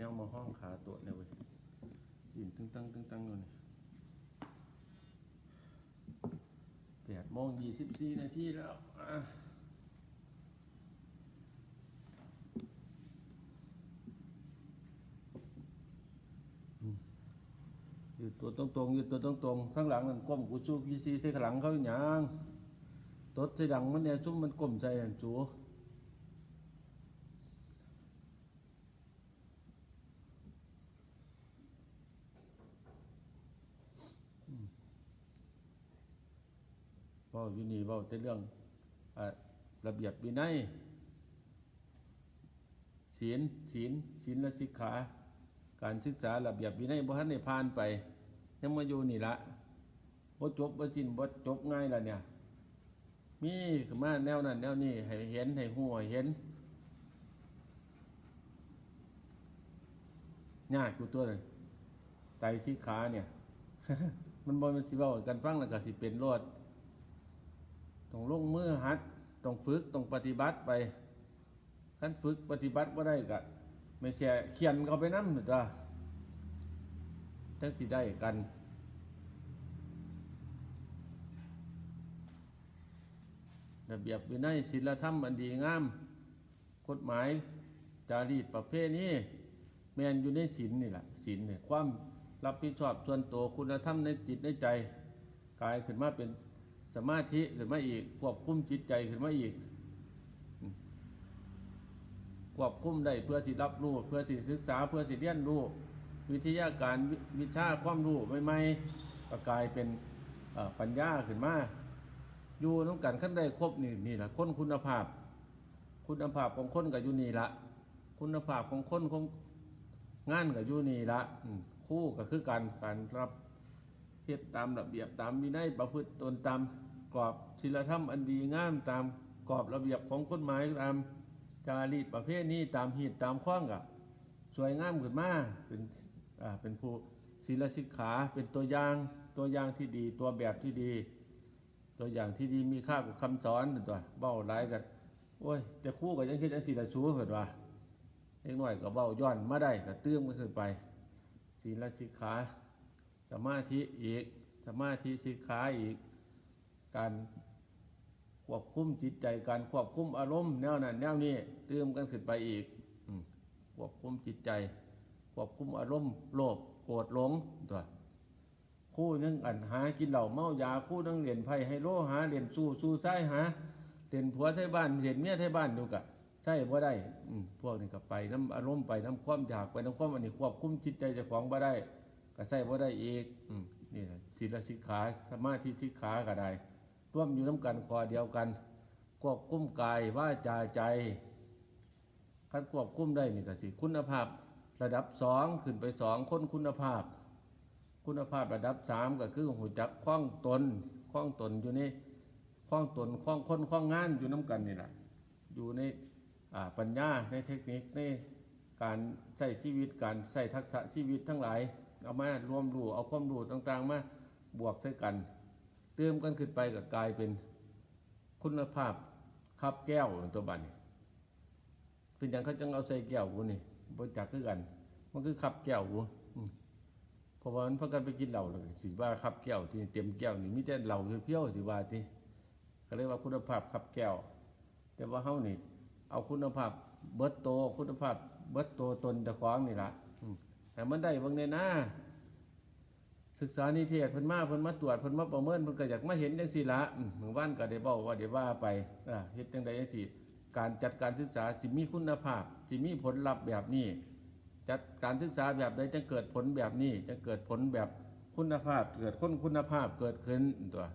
แนวมาห้องขาตัวเนี่ยเว้ยยืนตึงตังตึงตังอยู่นี่แปดโมงยี่สิบสี่นาทีแล้วอะอืมอยู่ตัวตรงๆอยู่ตัวตรงๆข้างหลังนั่นก้มกูชูกีซีใส่ข้างหลังเขาอีหยังตดใส่ดังมันเนี่ยชุ่มมันก้มใจอันจู เว้าอยู่นี่เว้าแต่เรื่องอระเบียบวินัยศีลศีลศีลและสิกขา การศึกษาระเบียบวินัยบ่ทันได้ผ่านไปยังมาอยู่นี่ละบ่จบบ่สิ้นบ่จบง่ายละเนี่ย มีขมาแนวนั้น แนวนี้ให้เห็นให้ฮู้ให้เห็นยากอยู่ตัวนั้นไตสิกขาเนี่ย มันบ่แมันสิเว้ากันฟังแล้วก็สิเป็นโลด ต้องลงมือหัดต้องฝึกต้องปฏิบัติไปขั้นฝึกปฏิบัติว่าได้ก็ไม่เสียเขียนเขาไปนั่นหรือจ้าจังสิได้กัน ระเบียบวินัยศีลธรรมอันดีงามกฎหมายจารีตประเภทนี้แมนอยู่ในศีลนี่แหละศีลเนี่ยความรับผิดชอบส่วนตัวคุณธรรมในจิตในใจกลายขึ้นมาเป็น สมาธิขึ้นมาอีกควบคุมจิตใจขึ้นมาอีกควบคุมได้เพื่อสิรับรู้เพื่อสิศึกษาเพื่อสิเรียนรู้วิทยาการวิชาความรู้ใหม่ๆก็กายเป็นปัญญาขึ้นมาอยู่น้ำกันขั้นได้ครบนี่นี่แหละคนคุณภาพ คุณภาพของคนกับยูนี่ละคุณภาพของคนของงานกับยูนี่ละคู่ก็คือการการรับ เฮ็ดตามระเบียบตามวินัยประพฤติตนตามกรอบศีลธรรมอันดีงามตามกรอบระเบียบของกฎหมายตามจารีตประเภทนี้ตามหีดตามข้องกับสวยงามขึ้นมาเป็นอ่าเป็นผู้ศีลสิกขาเป็นตัวอย่างตัวอย่างที่ดี ตัวแบบที่ดี ตัวอย่างที่ดีมีค่ากว่าคำสอนตัวเบ้าหลายกันโอ้ยแต่คู่ก็ยังคิดอันศีลชูเกิดว่าเล็กน้อยก็เบ้าย้อนมาได้ก็เตื้อมก็ขึ้นไปศีลสิกขา สมาธิอีก สมาธิสิกขาอีก การควบคุมจิตใจ การควบคุมอารมณ์แนวนั้นแนวนี้เติมกันขึ้นไปอีกอควบคุมจิตใจ ควบคุมอารมณ์โลภโกรธหลงตัวคู่นึงอันหากินเหล้าเมายาคู่นึงเรียนไพ่ให้โลหาเรียนสู้สู้ใช้หาเรียนผัวไทยบ้านเรียนเมียไทยบ้านดูกะใช่บ่ได้อืพวกนี้ก็ไปน้ำอารมณ์ไปน้ำความอยากไปน้ำความอันนี้ควบคุมจิตใจเจ้าของบ่ได้ ก็ใส่บ่ได้อีกนี่แหละศีลสิกขาสมาธิสิกขาก็ได้ร่วมอยู่น้ำกันคอเดียวกันควบคุ้มกายว่าจาใจคันควบคุ้มได้นี่ก็สิคุณภาพ ระดับสองขึ้นไปสองคนคุณภาพ คุณภาพระดับสามก็คือหูจักคล้องตนคล้องตนอยู่ในคล้องตนคล้องคนคล้องงานอยู่น้ำกันนี่แหละอยู่ในปัญญาในเทคนิคในการใช้ชีวิตการใช้ทักษะชีวิตทั้งหลาย เอามารวมรู้เอาความรู้ต่างๆ มาบวกใส่กัน เติมกันขึ้นไปก็กลายเป็นคุณภาพคับแก้วตัวบันเป็นอย่างเขาจังเอาใส่แก้วกูนี่บริจาคคือกัน มันคือคับแก้วกูเพราะว่ามันพากันไปกินเหล้าเลยสิว่าคับแก้วที่เต็มแก้วนี่มีแต่เหล้าเพี้ยวสิว่าที่ก็เรียกว่าคุณภาพคับแก้ว แต่ว่าเฮานี่ เอาคุณภาพเบิดโต คุณภาพเบิดโตตนเจะคล้างนี่ละ แต่มันได้บางในหน้าศึกษานิเทศเพิ่นมาเพิ่นมาตรวจเพิ่นมาประเมินเพิ่นก็อยากมาเห็นจังซี่ละอืมหมู่บ้านก็ได้เว้าว่าได้ว่าไปเฮ็ดจังไดจังซี่การจัดการศึกษาสิมีคุณภาพสิมีผลลัพธ์แบบนี้ จัดการศึกษาแบบใดจะเกิดผลแบบนี้จะเกิดผลแบบคุณภาพ เกิดคนคุณภาพเกิดขึ้นตัว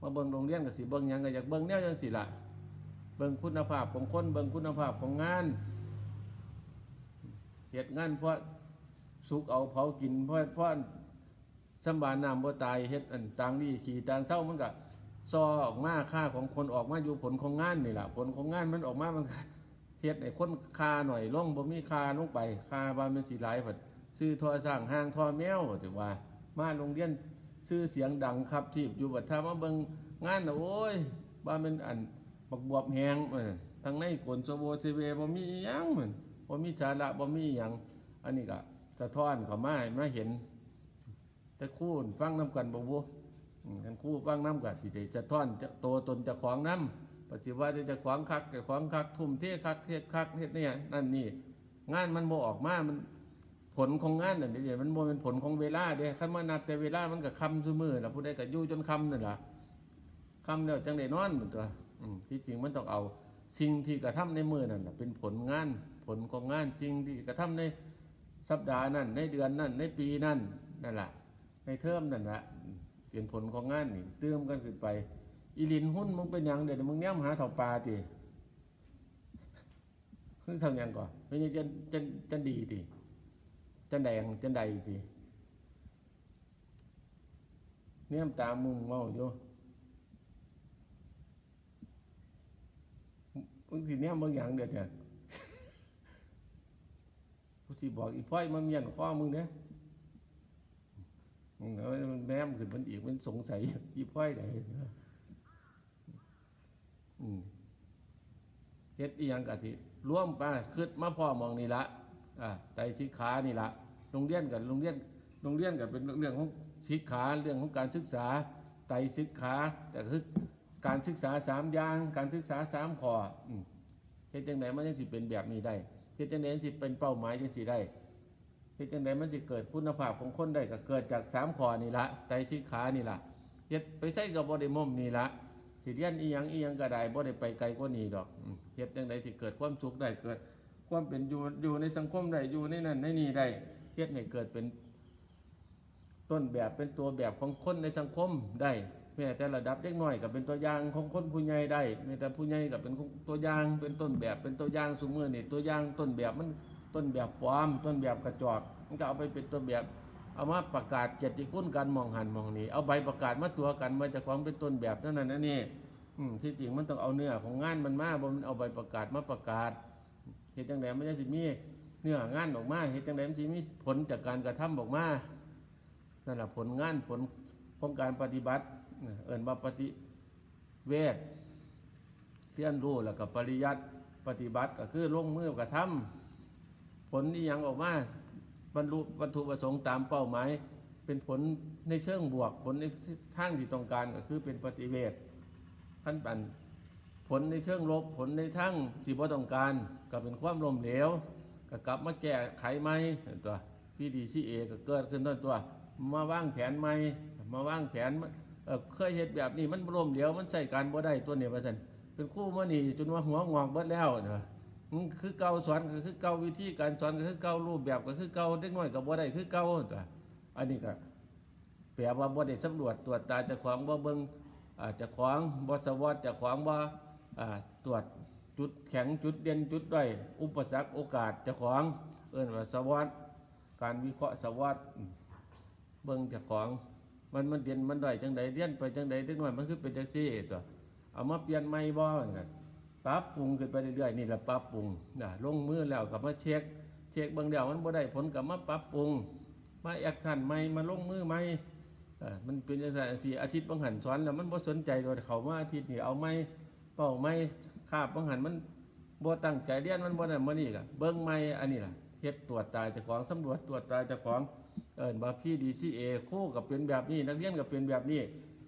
มาเบิ่งโรงเรียนก็สิเบิ่งยังก็อยากเบิ่งแนวจังซี่ล่ะเบิ่งคุณภาพของคนเบิ่งคุณภาพของงานเหตุงานเพราะ สุกเอาเผากินเพราะเพราะสำบานน้ำบ่ตายเฮ็ดอันต่างนี่ขี่ต่างเศร้ามันก็ซอออกมาค่าของคนออกมาอยู่ผลของงานนี่แหละผลของงานมันออกมามันเฮ็ดไอ้คนคาหน่อยล่องบ่มีคาลงไปคาบามันสิหลายเพิ่นซื้อทอสร้างห้างทอแมวถือว่า มาโรงเรียนซื้อเสียงดังครับที่อยู่บัดถ้ามาเบิ่งงานนะโอ้ยบ้านมันอันบักบวบแหงเออทางในกลสโวเซเวบ่มีอิหยังเหมือนบ่มีสาระบ่มีหยังอันนี้ก็ะท้อนเขามามาเห็น แต่คู่ฟังน้ำกันบ่บ่อืมกันคู่ฟังน้ำกันสิได้สะท้อนจะโตตนจะของน้ำปฏิวัติจะของคักจะของคัก ทุ่มเทคักเทศคักเทศเนี่ยนั่นนี่งานมันบ่ออกมามันผลของงานนั่นเดี๋ยวมันบ่เป็นผลของเวลาเด้คันว่านับแต่เวลามันก็คำซุมือล่ะผู้ใดก็อยู่จนคำนั่นล่ะคำแล้วจังได้นอนเหมือนตัวที่จริงมันต้องเอา สิ่งที่กระทำในมือนั่นเป็นผลงาน ผลของงานสิ่งที่กระทำใน สัปดาห์นั้นในเดือนนั้นในปีนั้นนั่นแหละในเทอมนั่นแหละเป็นผลของงานนี่เติมกันขึ้นไป อีลินหุ้นมึงเป็นยังเดี๋ยวมึงแนมหาเถาปลาติมึงทำยังก่อนไม่ใช่จะจะจะดีติจะแดงจะใดติเนี่ยตามุงเมาอยู่มึงสิเนี่ยมึงอย่างเด็ดเนี่ย กูสิบอกอีพ่อยมันเมียนข้อมึงเนี่ยมึงเอามันแนมขึ้นมันอีกมันสงสัยอีพ่อยไหนอืมเฮ็ดอีหยังกะทิร่วมไปคืดมาพ่อมองนี่ละอ่าไตรสิกขานี่ละโรงเรียนกับโรงเรียนโรงเรียนกับเป็นเรื่องของสิกขาเรื่องของการศึกษาไตรสิกขาแต่คือการศึกษาสามอย่าง การศึกษาสามข้อเฮ็ดจังไดมันจังสิเป็นแบบนี้ได้ เฮ็ดจังไดมันสิเป็นเป้าหมายจังสิได้เฮ็ดจังไดมันสิเกิดคุณภาพของคนได้ก็เกิดจากสามข้อนี่ละไตรสิกขานี่ละเฮ็ดไปใส่กับบ่ได้ม่มนี่ละสิเรียนอีหยังอีหยังก็ได้บ่ได้ไปไกลกว่านี้ดอกเฮ็ดจังไดสิเกิดความสุขได้เกิด ความเป็นอยู่อยู่ในสังคมได้อยู่ในนั้นในนี่ได้เฮ็ดให้เกิดเป็นต้นแบบเป็นตัวแบบของคนในสังคมได้ แม้แต่ระดับเล็กน้อยก็เป็นตัวอย่างของคนผู้ใหญ่ได้แม้แต่ผู้ใหญ่ก็เป็นตัวอย่างเป็นต้นแบบเป็นตัวอย่างสมมือนี่ตัวอย่างต้นแบบมันต้นแบบปลอมต้นแบบกระจอกมันก็เอาไปเป็นตัวแบบเอามาประกาศเกียรติคุณกันมองหันมองนี้เอาใบประกาศมาตัวกันมาจากของเป็นต้นแบบนั่นน่ะนั่นนี่ที่จริงมันต้องเอาเนื้อของงานมันมาบ่มันเอาใบประกาศมาประกาศเหตุจังไดมันจะสิมีเนื้องานออกมาเหตุจังไดมันสิมีผลจากการกระทำออกมานั่นแหละผลงานผลของการปฏิบัติ เอินว่าปฏิเวทเรียนรู้แล้วก็ปริยัติปฏิบัติก็คือลงมือกระทำผลที่ยังออกมาบรรลุวัตถุประสงค์ตามเป้าหมาย เป็นผลในเชิงบวก ผลในทางที่ต้องการก็คือเป็นปฏิเวทขั้นปันผลในเชิงลบผลในทางที่บ่ต้องการ ก็เป็นความลมเหลวก็กลับมาแก้ไขไหมตัวพี่ดีซีเอก็เกิดขึ้นต้นตัว มาวางแผนใหม่มาวางแผน เคยเห็ดแบบนี้มันร่มเหลวมันใส่การบ่ได้ตัวเนี่ยว่าซั่นเป็นคู่มานี่จนว่าหัวงอกเบิดแล้วเนะมันคือเก่าสอนก็คือเก่าวิธีการสอนก็คือเก่ารูปแบบก็คือเก่าเด็กน้อยก็บ่ได้คือเก่าตัวอันนี้ก็แปลว่าบ่ได้สำรวจตรวจตาจ้าของบ่เบิ่งอาเจ้าของบ่สวอตเจ้าของบ่าตรวจจุดแข็งจุดเด่นจุดด้อยอุปสรรคโอกาสจ้าของเอิ้นว่าสวอตการวิเคราะห์สวอตเบิ่งจากของ มันมันเรียนมันด้อยจังใดเรียนไปจังใดเด็กน้อยมันคือเป็นจังซี่ตัวเอามาเปลี่ยนใหม่บ่เหมือนกันปรับปรุงขึ้นไปเรื่อยๆนี่แหละปรับปรุงนะลงมือแล้วก็มาเช็ค เช็คบางเดียวมันบ่ได้ผลก็มาปรับปรุง มาแอคชั่นใหม่มาลงมือใหม่เอ่อมันเป็นจังซี่อาทิตย์บางหันสอนแล้วมันบ่สนใจตัวเขามาอาทิตย์นี้เอาไม่เป้าไม่คาบบางหันมันบ่ตั้งใจเรียนมันบ่นั่นบ่นี่ก็เบิ่งใหม่อันนี้ล่ะเฮ็ดตรวจตาเจ้าของสำรวจตรวจตาเจ้าของ เอินบาพี่ดีซีเอคู่กับเป็นแบบนี้ นักเรียนกับเป็นแบบนี้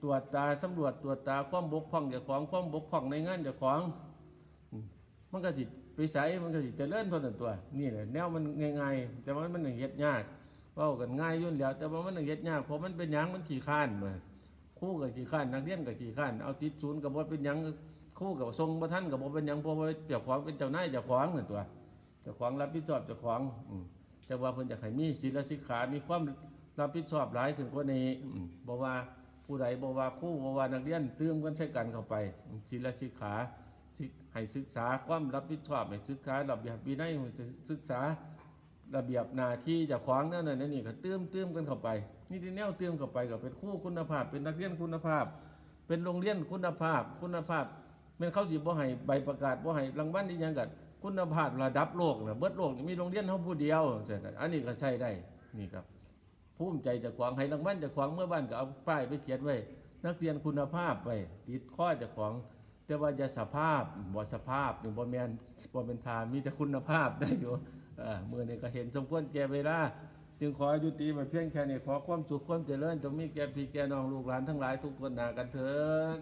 ตรวจตาสำรวจตรวจตาความบกพร่องจ้าของความบกพร่องในงานเจ้าของมมันก็สิตไปใส่มันก็สิเจะเลื่อนทนนตัว นี่แหละแนวมันง่ายๆแต่ว่ามันหนึ่งเฮ็ดยากเว้ากันง่ายยุ่นแล้ว แต่ว่ามันหนึ่งเฮ็ดยากเพราะมันเป็นยังมันขี้ข้านมาคู่กับขี้ข้านนักเรียนกับขี้ข้านเอาติดศูนย์กับว่าเป็นยังคู่กับทรงประท่านกับว่าเป็นยังเพราะว่าเจ้าของเป็นเจ้านายเจ้าของหนั่นตัวเจ้าของรับผิดชอบเจ้าของ อื แต่ว่าเพิ่นจะให้มีศีลสิกขา มีความรับผิดชอบหลายขึ้นกว่านี้อืมบ่ว่าผู้ใดบ่ว่าครูบ่ว่านักเรียนเติมกันใช้กันเข้าไปศีลสิกขาสิให้ศึกษาความรับผิดชอบให้ศึกษาระเบียบวินัยให้ศึกษาระเบียบหน้าที่เจะขวางนั่นน่ะนั่นนี่ก็เติมเติมกันเข้าไป นี่ที่แนวเติมเข้าไปก็เป็นครูคุณภาพ เป็นนักเรียนคุณภาพ เป็นโรงเรียนคุณภาพคุณภาพแม่นเขาสิบ่ให้ใบประกาศบ่ให้รางวัลอีหยังกัน คุณภาพระดับโลกนะเบิดโลกนี่มีโรงเรียนเท่าผู้เดียวใช่กันอันนี้ก็ใช้ได้นี่ครับภูมิใจจะขวางให้รางวัลจะขวางเมื่อบ้านก็เอาป้ายไปเขียนไว้ นักเรียนคุณภาพไปติดข้อจะขวางแต่ว่าจะสภาพบ่สภาพหรือบ่แมนบ่เป็นทามีแต่คุณภาพได้อยู่เมื่อนี้ก็เห็นสมควรแก่เวลาจึงขออยุติมาเพียงแค่นี้ขอความสุขความเจริญจงมีแก่พี่แก่น้องลูกหลานทั้งหลายทุกคนหนากันเถิด